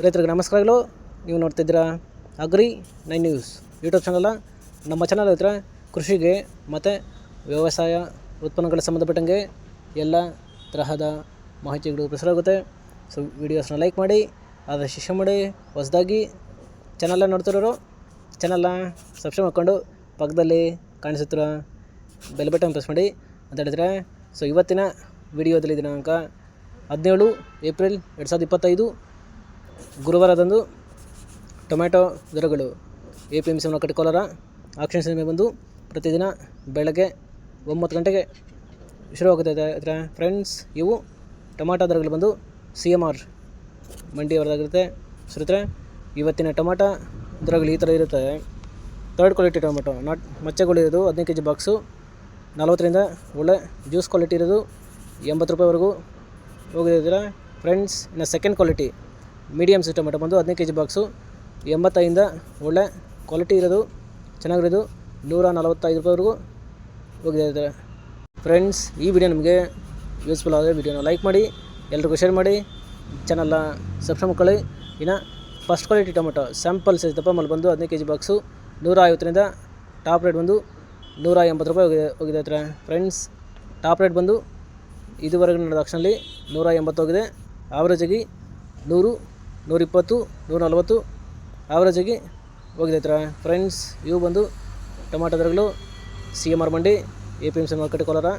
ರೈತರಿಗೆ ನಮಸ್ಕಾರಗಳು ನೀವು ನೋಡ್ತಿದ್ದೀರಾ agri nine news YouTube channel. ನಮ್ಮ ಚಾನಲ್ ಹತ್ರ ಕೃಷಿಗೆ ಮತ್ತು ವ್ಯವಸಾಯ ಉತ್ಪನ್ನಗಳ ಸಂಬಂಧಪಟ್ಟಂಗೆ ಎಲ್ಲ ತರಹದ ಮಾಹಿತಿಗಳು ಪ್ರಸಾರವಾಗುತ್ತೆ. ಸೊ, ವಿಡಿಯೋಸ್ನ ಲೈಕ್ ಮಾಡಿ ಅದರ ಶಿಷ್ಯ ಮಾಡಿ ಹೊಸದಾಗಿ ಚಾನಲ್ನ ನೋಡ್ತಿರೋರು, ಚಾನಲ್ನ ಸಬ್ಸ್ಕ್ರೈಬ್ ಮಾಡ್ಕೊಂಡು ಪಕ್ಕದಲ್ಲಿ ಕಾಣಿಸುತ್ತಿರೋ ಬೆಲ್ ಬಟನ್ ಪ್ರೆಸ್ ಮಾಡಿ ಅಂತ ಹೇಳಿದ್ರೆ, ಸೊ, ಇವತ್ತಿನ ವಿಡಿಯೋದಲ್ಲಿ ದಿನಾಂಕ ಹದಿನೇಳು ಏಪ್ರಿಲ್ ಎರಡು ಸಾವಿರದ ಇಪ್ಪತ್ತೈದು. ಗುರುವಾರದಂದು ಟೊಮ್ಯಾಟೊ ದರಗಳು A P M C market Kolar, auction ಸಿನಿಮೆ ಬಂದು ಪ್ರತಿದಿನ ಬೆಳಗ್ಗೆ ಒಂಬತ್ತು ಗಂಟೆಗೆ ಶುರುವಾಗುತ್ತದೆ ಅದರ ಫ್ರೆಂಡ್ಸ್ ಇವು ಟೊಮ್ಯಾಟೊ ದರಗಳು ಬಂದು ಸಿ ಎಂ ಆರ್ ಮಂಡಿಯವರದಾಗಿರುತ್ತೆ. ಸುರಿತರೆ ಇವತ್ತಿನ ಟೊಮಾಟೊ ದರಗಳು ಈ ಥರ ಇರುತ್ತೆ. ಥರ್ಡ್ ಕ್ವಾಲಿಟಿ ಟೊಮೆಟೊ ನಾಟ್ ಮಚ್ಚೆಗಳಿರೋದು ಹದಿನೈದು ಕೆ ಜಿ ಬಾಕ್ಸು ನಲ್ವತ್ತರಿಂದ ಒಳ್ಳೆ ಜ್ಯೂಸ್ ಕ್ವಾಲಿಟಿ ಇರೋದು, ಎಂಬತ್ತು ರೂಪಾಯಿವರೆಗೂ ಹೋಗಿದ್ದೀರ ಫ್ರೆಂಡ್ಸ್ ಇನ್ನು second quality medium size tomato ಬಂದು ಹದಿನೈದು ಕೆ ಜಿ ಬಾಕ್ಸು ಎಂಬತ್ತೈದಿಂದ ಒಳ್ಳೆ ಕ್ವಾಲಿಟಿ ಇರೋದು, ಚೆನ್ನಾಗಿರೋದು, ನೂರ ನಲವತ್ತೈದು ರೂಪಾಯಿವರೆಗೂ ಹೋಗಿದೆ ಫ್ರೆಂಡ್ಸ್, ಈ ವಿಡಿಯೋ ನಿಮಗೆ ಯೂಸ್ಫುಲ್ ಆದರೆ ವಿಡಿಯೋನ ಲೈಕ್ ಮಾಡಿ, ಎಲ್ರಿಗೂ ಶೇರ್ ಮಾಡಿ, ಚಾನಲ್ನ ಸಬ್ಸ್ಕ್ರೈಬ್ ಮಾಡ್ಕೊಳ್ಳಿ. ಇನ್ನು first quality tomato, sample size ದಪ್ಪ ಮಲ್ಲಿ ಬಂದು ಹದಿನೈದು ಕೆ ಜಿ ಬಾಕ್ಸು, ನೂರ ಐವತ್ತರಿಂದ ಟಾಪ್ ರೇಟ್ ಬಂದು ನೂರ ಎಂಬತ್ತು ರೂಪಾಯಿ ಹೋಗಿದೆ ಹೋಗಿದೆ ಹತ್ರ. ಫ್ರೆಂಡ್ಸ್, ಟಾಪ್ ರೇಟ್ ಬಂದು ಇದುವರೆಗೂ ನಡೆದ ಆಕ್ಷನಲ್ಲಿ ನೂರ ಎಂಬತ್ತು ಹೋಗಿದೆ. ಆವ್ರೇಜಾಗಿ ನೂರು ನೂರಿಪ್ಪತ್ತು ನೂರ ನಲ್ವತ್ತು ಆವ್ರೇಜಾಗಿ ಹೋಗಿದೆ ಹತ್ರ. ಫ್ರೆಂಡ್ಸ್ ಇವು ಬಂದು ಟೊಮಾಟೊ ದರಗಳು ಸಿ ಎಂ ಆರ್ ಮಂಡಿ, A P M C market Kolar.